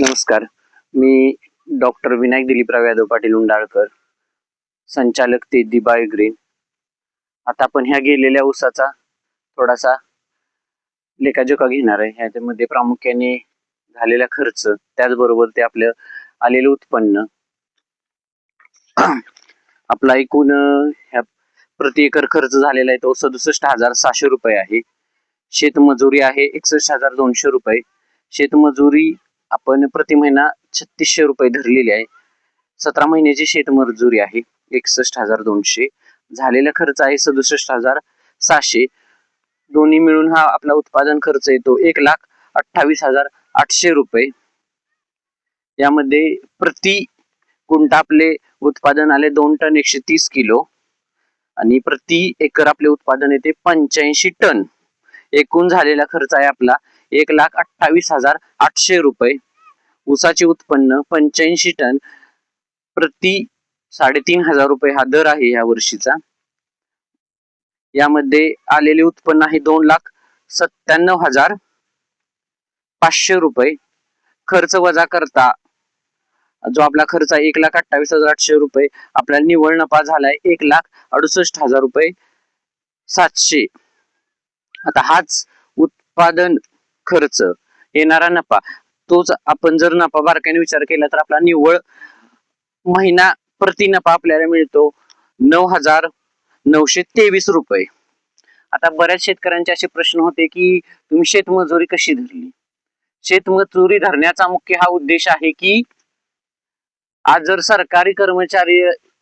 नमस्कार. मी डॉक्टर विनायक दिलीपराव यादव पाटील उंडाळकर संचालक ते दिबाय ग्रीन. आता आपण ह्या गेलेल्या ऊसाचा थोडासा लेखाजोखा घेणार आहे. ह्याच्यामध्ये प्रामुख्याने झालेला खर्च त्याचबरोबर ते आपलं आलेलं उत्पन्न. आपला एकूण ह्या प्रति एकर खर्च झालेला आहे तो सदुसष्ट हजार सहाशे रुपये आहे. शेतमजुरी आहे एकसष्ट हजार दोनशे रुपये. शेतमजुरी आपण प्रति महिना छत्तीसशे रुपये धरलेली आहे. सतरा महिन्याची शेतमजुरी आहे. एकसष्ट हजार दोनशे. झालेला खर्च आहे सदुसष्ट हजार सहाशे. दोन्ही मिळून हा आपला उत्पादन खर्च येतो एक लाख अठ्ठावीस हजार आठशे रुपये. यामध्ये प्रति गुंठा आपले उत्पादन आले दोन टन एकशे तीस किलो. आणि प्रति एकर आपले उत्पादन येते पंच्याऐंशी टन. एकूण झालेला खर्च आहे आपला एक लाख अठ्ठावीस हजार आठशे रुपये. ऊसाचे उत्पन्न पंच्याऐंशी टन प्रति साडेतीन हजार रुपये हा दर आहे या वर्षीचा. यामध्ये आलेले उत्पन्न आहे दोन लाख सत्त्याण्णव हजार पाचशे रुपये. खर्च वजा करता जो आपला खर्च आहे एक लाख अठ्ठावीस हजार आठशे रुपये. आपल्याला निव्वळ नफा झालाय एक लाख अडुसष्ट हजार रुपये सातशे. आता हाच उत्पादन खर्च येणारा नफा. तोच आपण जर नफा बारकाईने विचार केला तर आपला निव्वळ महिना प्रति नफा आपल्याला मिळतो नऊ हजार नऊशे तेवीस रुपये. आता बऱ्याच शेतकऱ्यांचे असे प्रश्न होते की तुम्ही शेतमजुरी कशी धरली? शेतमजुरी धरण्याचा मुख्य हा उद्देश आहे की आज जर सरकारी कर्मचारी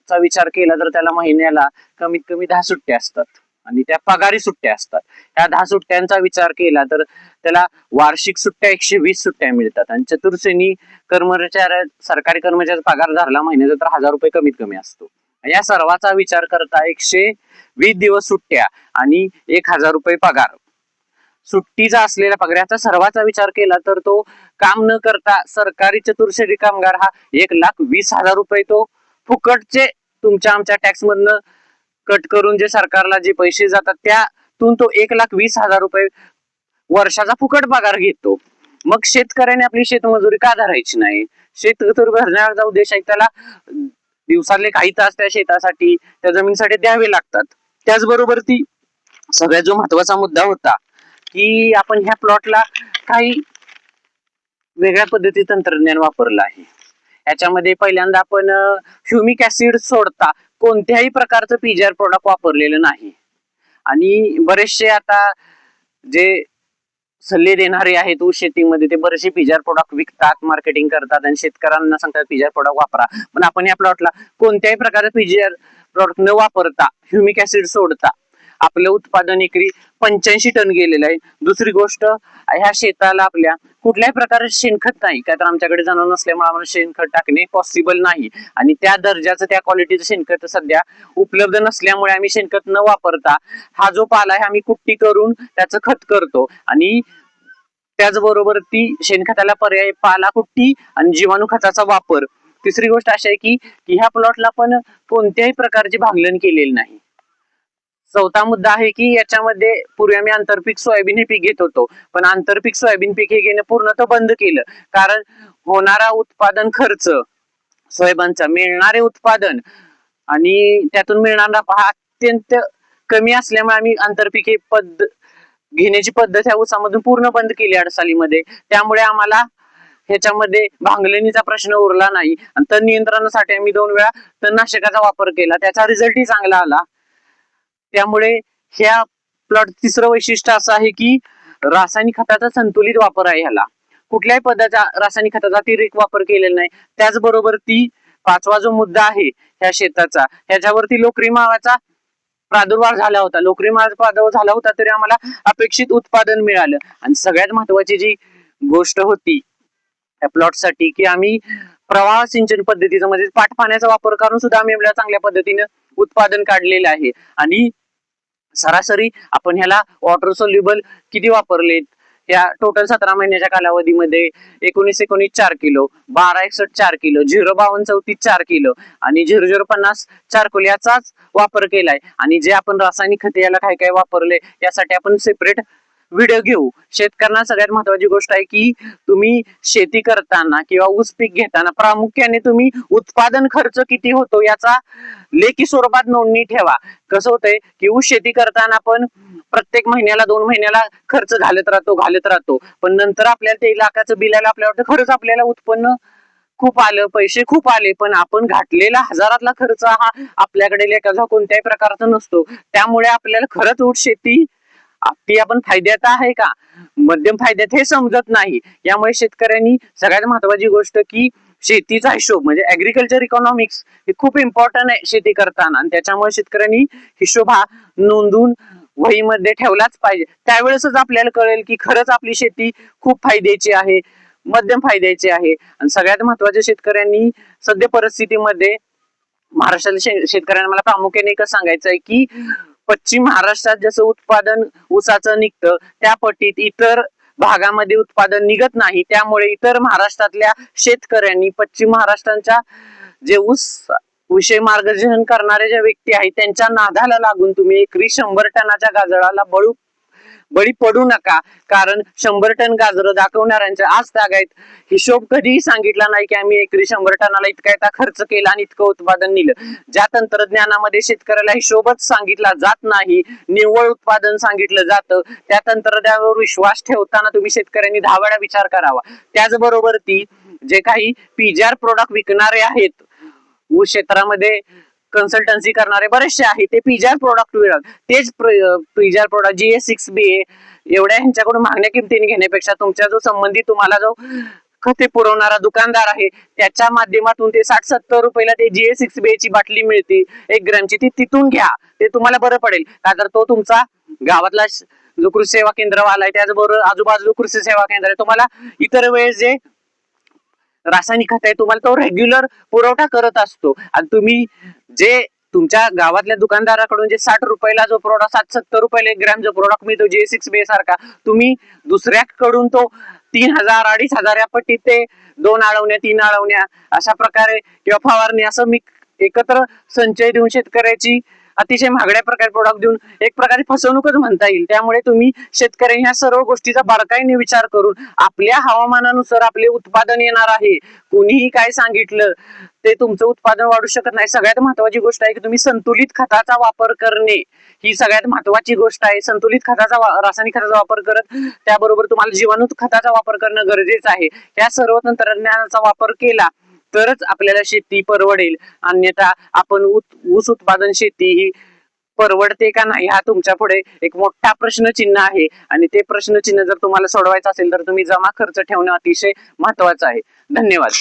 चा विचार केला तर त्याला महिन्याला कमीत कमी दहा सुट्ट्या असतात. आणि त्या पगारी सुट्ट्या असतात. ह्या दहा सुट्ट्यांचा विचार केला तर त्याला वार्षिक सुट्ट्या एकशे वीस सुट्ट्या मिळतात. आणि चतुर्श्रेणी कर्मचाऱ्या सरकारी कर्मचाऱ्याचा पगार धरला महिन्याचा तर हजार रुपये कमीत कमी असतो. या सर्वाचा विचार करता एकशे वीस दिवस सुट्ट्या आणि एक हजार रुपये पगार. सुट्टीचा असलेल्या पगाराचा सर्वाचा विचार केला तर तो काम न करता सरकारी चतुर्श्रेणी कामगार हा एक लाख वीस हजार रुपये तो फुकटचे तुमच्या आमच्या टॅक्स मधनं कट करून जे सरकारला जे पैसे जातात त्यातून तो एक लाख वीस हजार रुपये वर्षाचा फुकट पगार घेतो. मग शेतकऱ्याने आपली शेतमजुरी का धरायची नाही? शेतमजुरी भरण्याचा उद्देश आहे त्याला दिवसातले काही तास त्या शेतासाठी त्या जमिनीसाठी द्यावे लागतात. त्याचबरोबर ती सगळ्यात जो महत्त्वाचा मुद्दा होता की आपण ह्या प्लॉटला काही वेगळ्या पद्धती तंत्रज्ञान वापरलं आहे. याच्यामध्ये पहिल्यांदा आपण ह्युमिक ऍसिड सोडता. कोणत्याही प्रकारचं पीजीआर प्रोडक्ट वापरलेलं नाही. आणि बरेचसे आता जे सल्ले देणारे आहेत ऊस शेतीमध्ये ते बरेचसे पीजीआर प्रोडक्ट विकतात मार्केटिंग करतात आणि शेतकऱ्यांना सांगतात पीजीआर प्रोडक्ट वापरा. पण आपण या प्लॉटला कोणत्याही प्रकारे पीजीआर प्रोडक्ट न वापरता ह्युमिक ऍसिड सोडता आपलं उत्पादन एकरी पंच्याऐंशी टन गेलेलं आहे. दुसरी गोष्ट ह्या शेताला आपल्या कुठल्याही प्रकारे शेणखत नाही. काय तर आमच्याकडे जाणून नसल्यामुळे आम्हाला शेणखत टाकणे पॉसिबल नाही. आणि त्या दर्जाचं त्या क्वालिटीचं शेणखत सध्या उपलब्ध नसल्यामुळे आम्ही शेणखत न वापरता हा जो पाला आहे आम्ही कुट्टी करून त्याचं खत करतो. आणि त्याचबरोबर ती शेणखताला पर्याय पाला कुट्टी आणि जीवाणू खताचा वापर. तिसरी गोष्ट अशी आहे की की ह्या प्लॉटला पण कोणत्याही प्रकारची भांगलन केलेली नाही. चौथा मुद्दा आहे की याच्यामध्ये पूर्वी आम्ही आंतरपीक सोयाबीन हे पीक घेत होतो. पण आंतरपीक सोयाबीन पीक हे घेणं पूर्णतः बंद केलं. कारण होणारा उत्पादन खर्च सोयाबीनचा मिळणारे उत्पादन आणि त्यातून मिळणारा हा अत्यंत कमी असल्यामुळे आम्ही आंतरपीक हे पद घेण्याची पद्धत ह्या उसामधून पूर्ण बंद केली अडसालीमध्ये. त्यामुळे आम्हाला ह्याच्यामध्ये भांगलेणीचा प्रश्न उरला नाही. आणि तण नियंत्रणासाठी आम्ही दोन वेळा तणनाशकाचा वापर केला. त्याचा रिझल्टही चांगला आला. त्यामुळे ह्या प्लॉट तिसरं वैशिष्ट्य असं आहे की रासायनिक खताचा संतुलित वापर आहे ह्याला. कुठल्याही पदाचा रासायनिक खताचा अतिरिक्त वापर केलेला नाही. त्याचबरोबर ती पाचवा जो मुद्दा आहे ह्या शेताचा ह्याच्यावरती लोकरी मावाचा प्रादुर्भाव झाला होता. लोकरी मावाचा प्रादुर्भाव झाला होता तरी आम्हाला अपेक्षित उत्पादन मिळालं. आणि सगळ्यात महत्वाची जी गोष्ट होती त्या प्लॉटसाठी की आम्ही प्रवाह सिंचन पद्धतीचा म्हणजे पाठ पाण्याचा वापर करून सुद्धा आम्ही एवढ्या चांगल्या पद्धतीने उत्पादन काढलेलं आहे. आणि सरासरी आपण ह्याला वॉटर सोल्युबल किती वापरलेत? या टोटल सतरा महिन्याच्या कालावधीमध्ये एकोणीस एकोणीस चार किलो बारा एकसष्ट चार किलो झिरो बावन्न चौतीस चार किलो आणि झिरो झिरो पन्नास चार किलो याचाच वापर केलाय. आणि जे आपण रासायनिक खते याला काय काय वापरले यासाठी आपण सेपरेट व्हिडिओ घेऊ. शेतकऱ्यांना सगळ्यात महत्वाची गोष्ट आहे की तुम्ही शेती करताना किंवा ऊस पीक घेताना प्रामुख्याने तुम्ही उत्पादन खर्च किती होतो याचा लेखी स्वरूपात नोंदणी ठेवा. कसं होतंय की ऊस शेती करताना पण प्रत्येक महिन्याला दोन महिन्याला खर्च घालत राहतो घालत राहतो. पण नंतर आपल्याला ते लाखाचं बिल आलं आपल्याला वाटतं खरंच आपल्याला उत्पन्न खूप आलं पैसे खूप आले पण आपण घातलेला हजारातला खर्च हा आपल्याकडे एखादा कोणत्याही प्रकारचा नसतो. त्यामुळे आपल्याला खरंच ऊस शेती आ- ती आपण फायद्यात आहे का? मध्यम फायद्यात हे समजत नाही. यामुळे शेतकऱ्यांनी सगळ्यात महत्वाची गोष्ट की शेतीचा हिशोब म्हणजे ऍग्रिकल्चर इकॉनॉमिक्स हे खूप इम्पॉर्टंट आहे शेती करताना. आणि त्याच्यामुळे शेतकऱ्यांनी हिशोब हा नोंदून वहीमध्ये ठेवलाच पाहिजे. त्यावेळेसच आपल्याला कळेल की खरंच आपली शेती खूप फायद्याची आहे मध्यम फायद्याची आहे. आणि सगळ्यात महत्त्वाच्या शेतकऱ्यांनी सध्या परिस्थितीमध्ये महाराष्ट्रातील शेतकऱ्यांना मला प्रामुख्याने एकच सांगायचं आहे की पश्चिम महाराष्ट्रात जसं उत्पादन ऊसाचं निघतं त्या पट्टीत इतर भागामध्ये उत्पादन निघत नाही. त्यामुळे इतर महाराष्ट्रातल्या शेतकऱ्यांनी पश्चिम महाराष्ट्रांच्या जे ऊस विषय मार्गदर्शन करणारे ज्या व्यक्ती आहेत त्यांच्या नादाला लागून तुम्ही एकरी शंभर टनाच्या गाजराला बळू बळी पडू नका. कारण शंभर टन गाजरं दाखवणाऱ्यांच्या आज तागायत. हिशोब कधीही सांगितला नाही की आम्ही एकरी शंभर टनाला इतका इतका खर्च केला आणि इतकं उत्पादन नेलं. ज्या तंत्रज्ञानामध्ये शेतकऱ्याला हिशोबच सांगितला जात नाही निव्वळ उत्पादन सांगितलं जातं त्या तंत्रज्ञानावर विश्वास ठेवताना तुम्ही शेतकऱ्यांनी दहा वेळा विचार करावा. त्याचबरोबर ती जे काही पीजीआर प्रोडक्ट विकणारे आहेत ऊस क्षेत्रामध्ये कन्सल्टन्सी करणारे बरेचसे आहेत. ते पिजार प्रोडक्ट मिळत तेच पिजार प्रोडक्ट जी ए सिक्स बी ए एवढ्या ह्यांच्याकडून मागण्या किमतीने घेण्यापेक्षा तुमच्या जो संबंधित तुम्हाला जो खते पुरवणारा दुकानदार आहे त्याच्या माध्यमातून ते साठ सत्तर रुपयाला ते जी ए सिक्स बी ची बाटली मिळते. एक ग्रॅमची ती तिथून घ्या. ते तुम्हाला बरं पडेल. का तर तो तुमचा गावातला जो कृषी सेवा केंद्रवाला आहे त्याचबरोबर आजूबाजू कृषी सेवा केंद्र आहे. तुम्हाला इतर वेळेस जे रासायनिक खत आहे तुम्हाला तो रेग्युलर पुरवठा करत असतो. आणि तुम्ही जे तुमच्या गावातल्या दुकानदाराकडून जे साठ रुपयाला जो प्रोडक्ट सात सत्तर रुपयाला एक ग्रॅम जो प्रोडक्ट मिळतो जे सिक्स बे सारखा तुम्ही दुसऱ्याकडून तो तीन हजार अडीच हजार या पट्टीत ते दोन अडवण्या तीन आळवण्या अशा प्रकारे किंवा फवारणी असं मी एकत्र संचय देऊन शेतकऱ्याची अतिशय महागड्या प्रकारे प्रोडक्ट देऊन एक प्रकारे फसवणूकच म्हणता येईल. त्यामुळे तुम्ही शेतकरी ह्या सर्व गोष्टीचा बारकाईने विचार करून आपल्या हवामानानुसार आपले उत्पादन येणार आहे. कुणीही काय सांगितलं ते तुमचं उत्पादन वाढू शकत नाही. सगळ्यात महत्वाची गोष्ट आहे की तुम्ही संतुलित खताचा वापर करणे. ही सगळ्यात महत्वाची गोष्ट आहे. संतुलित खताचा रासायनिक खताचा वापर करत त्याबरोबर तुम्हाला जीवाणू खताचा वापर करणं गरजेचं आहे. या सर्व तंत्रज्ञानाचा वापर केला तरच आपल्याला शेती परवडेल. अन्यथा आपण ऊस उत्पादन शेती ही परवडते का नाही हा तुमच्यापुढे एक मोठा प्रश्नचिन्ह आहे. आणि ते प्रश्नचिन्ह जर तुम्हाला सोडवायचं असेल तर तुम्ही जमा खर्च ठेवणं अतिशय महत्वाचं आहे. धन्यवाद.